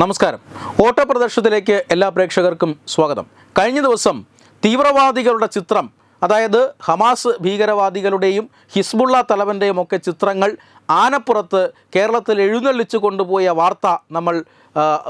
നമസ്കാരം. ഓട്ടപ്രദർശനത്തിലേക്ക് എല്ലാ പ്രേക്ഷകർക്കും സ്വാഗതം. കഴിഞ്ഞ ദിവസം തീവ്രവാദികളുടെ ചിത്രം അതായത് ഹമാസ് ഭീകരവാദികളുടെയും ഹിസ്ബുള്ള തലവന്റെയും ഒക്കെ ചിത്രങ്ങൾ ആനപ്പുറത്ത് കേരളത്തിൽ എഴുന്നള്ളിച്ചു കൊണ്ടുപോയ വാർത്ത നമ്മൾ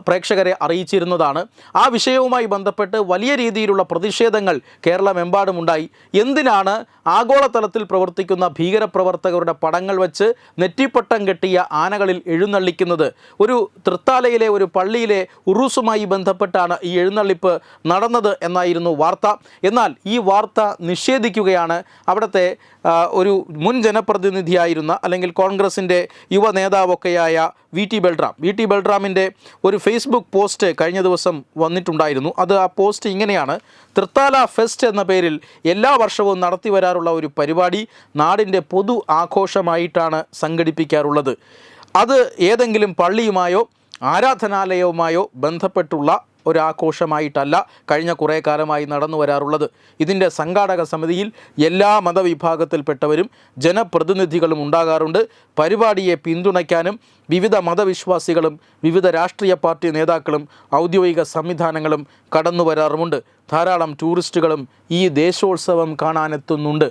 പ്രേക്ഷകരെ അറിയിച്ചിരുന്നതാണ്. ആ വിഷയവുമായി ബന്ധപ്പെട്ട് വലിയ രീതിയിലുള്ള പ്രതിഷേധങ്ങൾ കേരളമെമ്പാടുമുണ്ടായി. എന്തിനാണ് ആഗോളതലത്തിൽ പ്രവർത്തിക്കുന്ന ഭീകരപ്രവർത്തകരുടെ പടങ്ങൾ വെച്ച് നെറ്റിപ്പട്ടം കെട്ടിയ ആനകളിൽ എഴുന്നള്ളിക്കുന്നത്? ഒരു തൃത്താലയിലെ ഒരു പള്ളിയിലെ ഉറൂസുമായി ബന്ധപ്പെട്ടാണ് ഈ എഴുന്നള്ളിപ്പ് നടന്നത് എന്നായിരുന്നു വാർത്ത. എന്നാൽ ഈ വാർത്ത നിഷേധിക്കുകയാണ്. അവിടുത്തെ ഒരു മുൻ ജനപ്രതിനിധിയായിരുന്ന അല്ലെങ്കിൽ കോൺഗ്രസിന്റെ യുവ നേതാവൊക്കെയായ V T Balram. V T ബൽറാമിന്റെ ഒരു ഫേസ്ബുക്ക് പോസ്റ്റ് കഴിഞ്ഞ ദിവസം വന്നിട്ടുണ്ടായിരുന്നു. അത് ആ പോസ്റ്റ് ഇങ്ങനെയാണ്. തൃത്താല ഫെസ്റ്റ് എന്ന പേരിൽ എല്ലാ വർഷവും നടത്തി വരാറുള്ള ഒരു പരിപാടി നാടിന്റെ പൊതു ആഘോഷമായിട്ടാണ് സംഘടിപ്പിക്കാറുള്ളത്. അത് ഏതെങ്കിലും പള്ളിയുമായോ ആരാധനാലയവുമായോ ബന്ധപ്പെട്ടുള്ള ഒരാഘോഷമായിട്ടല്ല കഴിഞ്ഞ കുറേ കാലമായി നടന്നു വരാറുള്ളത്. ഇതിന്റെ സംഘാടക സമിതിയിൽ എല്ലാ മതവിഭാഗത്തിൽപ്പെട്ടവരും ജനപ്രതിനിധികളും ഉണ്ടാകാറുണ്ട്. പരിപാടിയെ പിന്തുണയ്ക്കാനും വിവിധ മതവിശ്വാസികളും വിവിധ രാഷ്ട്രീയ പാർട്ടി നേതാക്കളും ഔദ്യോഗിക സംവിധാനങ്ങളും കടന്നു വരാറുമുണ്ട് ധാരാളം ടൂറിസ്റ്റുകളും ഈ ദേശോത്സവം കാണാനെത്തുന്നുണ്ട്.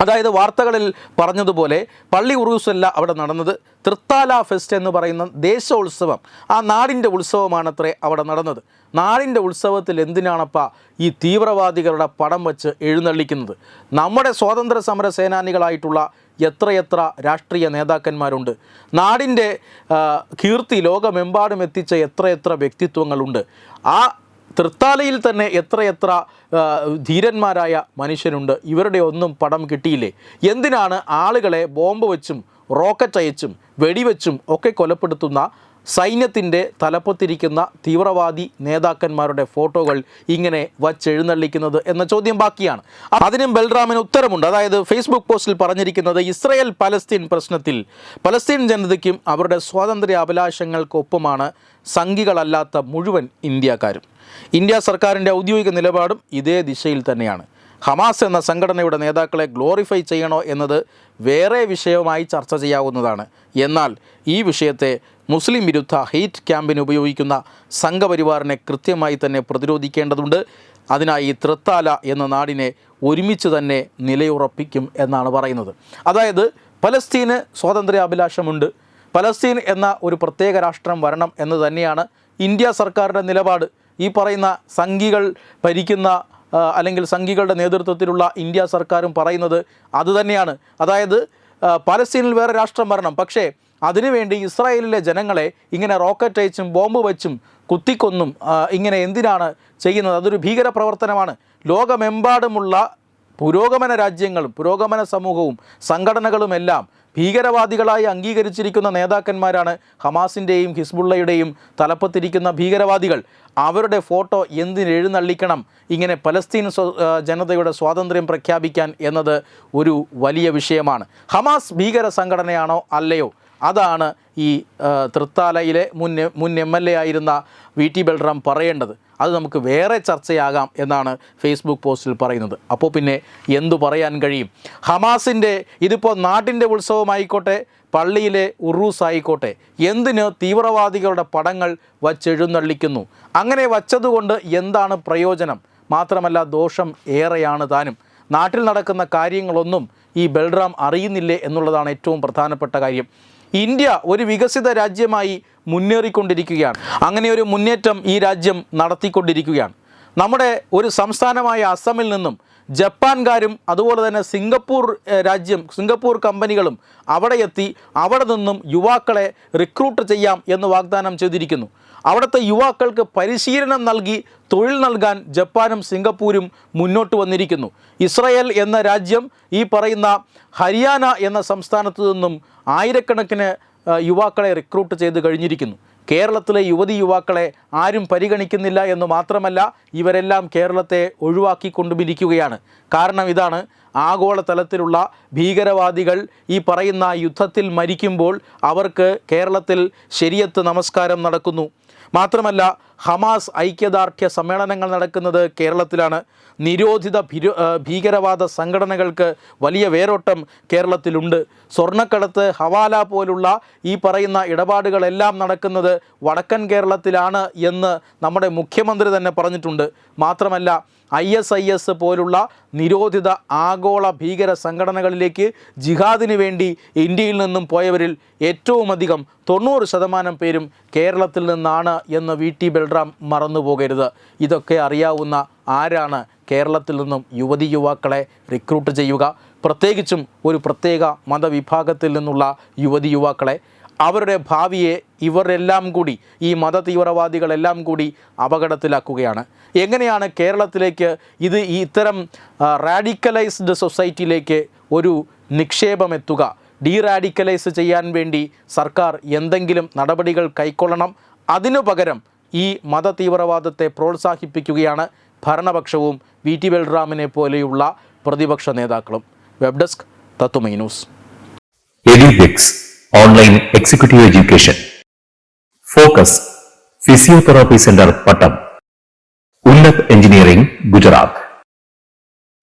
അതായത് വാർത്തകളിൽ പറഞ്ഞതുപോലെ പള്ളി ഉറൂസല്ല അവിടെ നടന്നത്. തൃത്താല ഫെസ്റ്റ് എന്ന് പറയുന്ന ദേശോത്സവം ആ നാടിന്റെ ഉത്സവമാണത്രേ അവിടെ നടന്നത്. നാടിന്റെ ഉത്സവത്തിൽ എന്തിനാണപ്പാ ഈ തീവ്രവാദികളുടെ പടം വച്ച് എഴുന്നള്ളിക്കുന്നത്? നമ്മുടെ സ്വാതന്ത്ര്യ സമര സേനാനികളായിട്ടുള്ള എത്രയെത്ര രാഷ്ട്രീയ നേതാക്കന്മാരുണ്ട്? നാടിന്റെ കീർത്തി ലോകമെമ്പാടും എത്തിച്ച എത്രയെത്ര വ്യക്തിത്വങ്ങളുണ്ട്? ആ തൃത്താലയിൽ തന്നെ എത്രയെത്ര ധീരന്മാരായ മനുഷ്യരുണ്ട്. ഇവരുടെ ഒന്നും പടം കിട്ടിയില്ലേ? എന്തിനാണ് ആളുകളെ ബോംബ് വെച്ചും റോക്കറ്റ് അയച്ചും വെടിവെച്ചും ഒക്കെ കൊലപ്പെടുത്തുന്ന സൈന്യത്തിന്റെ തലപ്പത്തിരിക്കുന്ന തീവ്രവാദി നേതാക്കന്മാരുടെ ഫോട്ടോകൾ ഇങ്ങനെ വച്ചെഴുന്നള്ളിക്കുന്നത് എന്ന ചോദ്യം ബാക്കിയാണ്. അതിനും ബൽറാമിന് ഉത്തരമുണ്ട്. അതായത് ഫേസ്ബുക്ക് പോസ്റ്റിൽ പറഞ്ഞിരിക്കുന്നത് ഇസ്രയേൽ പലസ്തീൻ പ്രശ്നത്തിൽ. പലസ്തീൻ ജനതയ്ക്കും അവരുടെ സ്വാതന്ത്ര്യ അഭിലാഷങ്ങൾക്കൊപ്പമാണ് സംഘികളല്ലാത്ത മുഴുവൻ ഇന്ത്യക്കാരും. ഇന്ത്യ സർക്കാരിന്റെ ഔദ്യോഗിക നിലപാടും ഇതേ ദിശയിൽ തന്നെയാണ്. ഹമാസ് എന്ന സംഘടനയുടെ നേതാക്കളെ ഗ്ലോറിഫൈ ചെയ്യണോ എന്നത് വേറെ വിഷയവുമായി ചർച്ച ചെയ്യാവുന്നതാണ്. എന്നാൽ ഈ വിഷയത്തെ മുസ്ലിം വിരുദ്ധ ഹെയ്റ്റ് ക്യാമ്പിന് ഉപയോഗിക്കുന്ന സംഘപരിവാറിനെ കൃത്യമായി തന്നെ പ്രതിരോധിക്കേണ്ടതുണ്ട്. അതിനായി തൃത്താല എന്ന നാടിനെ ഒരുമിച്ച് തന്നെ നിലയുറപ്പിക്കും എന്നാണ് പറയുന്നത്. അതായത് പലസ്തീന് സ്വാതന്ത്ര്യ അഭിലാഷമുണ്ട് പലസ്തീൻ എന്ന ഒരു പ്രത്യേക രാഷ്ട്രം വരണം എന്ന് തന്നെയാണ് ഇന്ത്യ സർക്കാരിന്റെ നിലപാട്. ഈ പറയുന്ന സംഘികൾ ഭരിക്കുന്ന അല്ലെങ്കിൽ സംഘികളുടെ നേതൃത്വത്തിലുള്ള ഇന്ത്യ സർക്കാരും പറയുന്നത് അതുതന്നെയാണ് അതായത് പലസ്തീനിൽ വേറെ രാഷ്ട്രം വരണം. പക്ഷേ അതിനുവേണ്ടി ഇസ്രായേലിലെ ജനങ്ങളെ ഇങ്ങനെ റോക്കറ്റ് അയച്ചും ബോംബ് വെച്ചും കുത്തിക്കൊന്നും ഇങ്ങനെ എന്തിനാണ് ചെയ്യുന്നത്? അതൊരു ഭീകര പ്രവർത്തനമാണ്. ലോകമെമ്പാടുമുള്ള പുരോഗമന രാജ്യങ്ങളും പുരോഗമന സമൂഹവും സംഘടനകളുമെല്ലാം ഭീകരവാദികളായി അംഗീകരിച്ചിരിക്കുന്ന നേതാക്കന്മാരാണ് ഹമാസിന്റെയും ഹിസ്ബുള്ളയുടെയും തലപ്പത്തിരിക്കുന്ന ഭീകരവാദികൾ. അവരുടെ ഫോട്ടോ എന്തിനെഴുന്നള്ളിക്കണം ഇങ്ങനെ പലസ്തീൻ ജനതയുടെ സ്വാതന്ത്ര്യം പ്രഖ്യാപിക്കാൻ എന്നത് ഒരു വലിയ വിഷയമാണ്. ഹമാസ് ഭീകര സംഘടനയാണോ അല്ലയോ? അതാണ് ഈ തൃത്താലയിലെ മുൻ മുൻ എം എൽ എ ആയിരുന്ന വി ടി ബൽറാം പറയേണ്ടത്. അത് നമുക്ക് വേറെ ചർച്ചയാകാം എന്നാണ് ഫേസ്ബുക്ക് പോസ്റ്റിൽ പറയുന്നത്. അപ്പോൾ പിന്നെ എന്തു പറയാൻ കഴിയും? ഹമാസിന്റെ ഇതിപ്പോൾ നാട്ടിന്റെ ഉത്സവമായിക്കോട്ടെ പള്ളിയിലെ ഉറൂസ് ആയിക്കോട്ടെ എന്തിന് തീവ്രവാദികളുടെ പടങ്ങൾ വച്ചെഴുന്നള്ളിക്കുന്നു? അങ്ങനെ വച്ചതുകൊണ്ട് എന്താണ് പ്രയോജനം? മാത്രമല്ല ദോഷം ഏറെയാണ് താനും. നാട്ടിൽ നടക്കുന്ന കാര്യങ്ങളൊന്നും ഈ ബൽറാം അറിയുന്നില്ലേ എന്നുള്ളതാണ് ഏറ്റവും പ്രധാനപ്പെട്ട കാര്യം. ഇന്ത്യ ഒരു വികസിത രാജ്യമായി മുന്നേറിക്കൊണ്ടിരിക്കുകയാണ്. അങ്ങനെ ഒരു മുന്നേറ്റം ഈ രാജ്യം നടത്തിക്കൊണ്ടിരിക്കുകയാണ്. നമ്മുടെ ഒരു സംസ്ഥാനമായ അസമിൽ നിന്നും ജപ്പാൻകാരും അതുപോലെ തന്നെ സിംഗപ്പൂർ രാജ്യം സിംഗപ്പൂർ കമ്പനികളും അവിടെ എത്തി അവിടെ നിന്നും യുവാക്കളെ റിക്രൂട്ട് ചെയ്യാം എന്ന് വാഗ്ദാനം ചെയ്തിരിക്കുന്നു. അവിടുത്തെ യുവാക്കൾക്ക് പരിശീലനം നൽകി തൊഴിൽ നൽകാൻ ജപ്പാനും സിംഗപ്പൂരും മുന്നോട്ട് വന്നിരിക്കുന്നു. ഇസ്രയേൽ എന്ന രാജ്യം ഈ പറയുന്ന ഹരിയാന എന്ന സംസ്ഥാനത്തു നിന്നും ആയിരക്കണക്കിന് യുവാക്കളെ റിക്രൂട്ട് ചെയ്ത് കഴിഞ്ഞിരിക്കുന്നു. കേരളത്തിലെ യുവതി യുവാക്കളെ ആരും പരിഗണിക്കുന്നില്ല എന്ന് മാത്രമല്ല ഇവരെല്ലാം കേരളത്തെ ഒഴിവാക്കിക്കൊണ്ടുമിരിക്കുകയാണ്. കാരണം ഇതാണ് ആഗോളതലത്തിലുള്ള ഭീകരവാദികൾ ഈ പറയുന്ന യുദ്ധത്തിൽ മരിക്കുമ്പോൾ അവർക്ക് കേരളത്തിൽ ശരിയത്ത് നമസ്കാരം നടക്കുന്നു. മാത്രമല്ല ഹമാസ് ഐക്യദാർഢ്യ സമ്മേളനങ്ങൾ നടക്കുന്നത് കേരളത്തിലാണ്. നിരോധിത ഭീകരവാദ സംഘടനകൾക്ക് വലിയ വേരോട്ടം കേരളത്തിലുണ്ട്. സ്വർണക്കടത്ത് ഹവാല പോലുള്ള ഈ പറയുന്ന ഇടപാടുകളെല്ലാം നടക്കുന്നത് വടക്കൻ കേരളത്തിലാണ് എന്ന് നമ്മുടെ മുഖ്യമന്ത്രി തന്നെ പറഞ്ഞിട്ടുണ്ട്. മാത്രമല്ല ഐ എസ് ഐ എസ് പോലുള്ള നിരോധിത ആഗോള ഭീകര സംഘടനകളിലേക്ക് ജിഹാദിന് വേണ്ടി ഇന്ത്യയിൽ നിന്നും പോയവരിൽ ഏറ്റവും അധികം തൊണ്ണൂറ് ശതമാനം പേരും കേരളത്തിൽ നിന്നാണ് എന്ന് വി ടി ബൽറാം മറന്നു പോകരുത്. ഇതൊക്കെ അറിയാവുന്ന ആരാണ് കേരളത്തിൽ നിന്നും യുവതി യുവാക്കളെ റിക്രൂട്ട് ചെയ്യുക? പ്രത്യേകിച്ചും ഒരു പ്രത്യേക മതവിഭാഗത്തിൽ നിന്നുള്ള യുവതി യുവാക്കളെ. അവരുടെ ഭാവിയെ ഇവരെല്ലാം കൂടി ഈ മത തീവ്രവാദികളെല്ലാം കൂടി അപകടത്തിലാക്കുകയാണ്. എങ്ങനെയാണ് കേരളത്തിലേക്ക് ഇത് ഈ ഇത്തരം റാഡിക്കലൈസ്ഡ് സൊസൈറ്റിയിലേക്ക് ഒരു നിക്ഷേപം എത്തുക ഡീറാഡിക്കലൈസ് ചെയ്യാൻ വേണ്ടി സർക്കാർ എന്തെങ്കിലും നടപടികൾ കൈക്കൊള്ളണം. അതിനു പകരം ഈ മത തീവ്രവാദത്തെ പ്രോത്സാഹിപ്പിക്കുകയാണ് ഭരണപക്ഷവും വി ടി ബൽറാമിനെ പോലെയുള്ള പ്രതിപക്ഷ നേതാക്കളും. വെബ് ഡെസ്ക് തത്തുമൈ news. Online executive education. Focus physiotherapy centre Pattom. Unnath engineering Gujarat.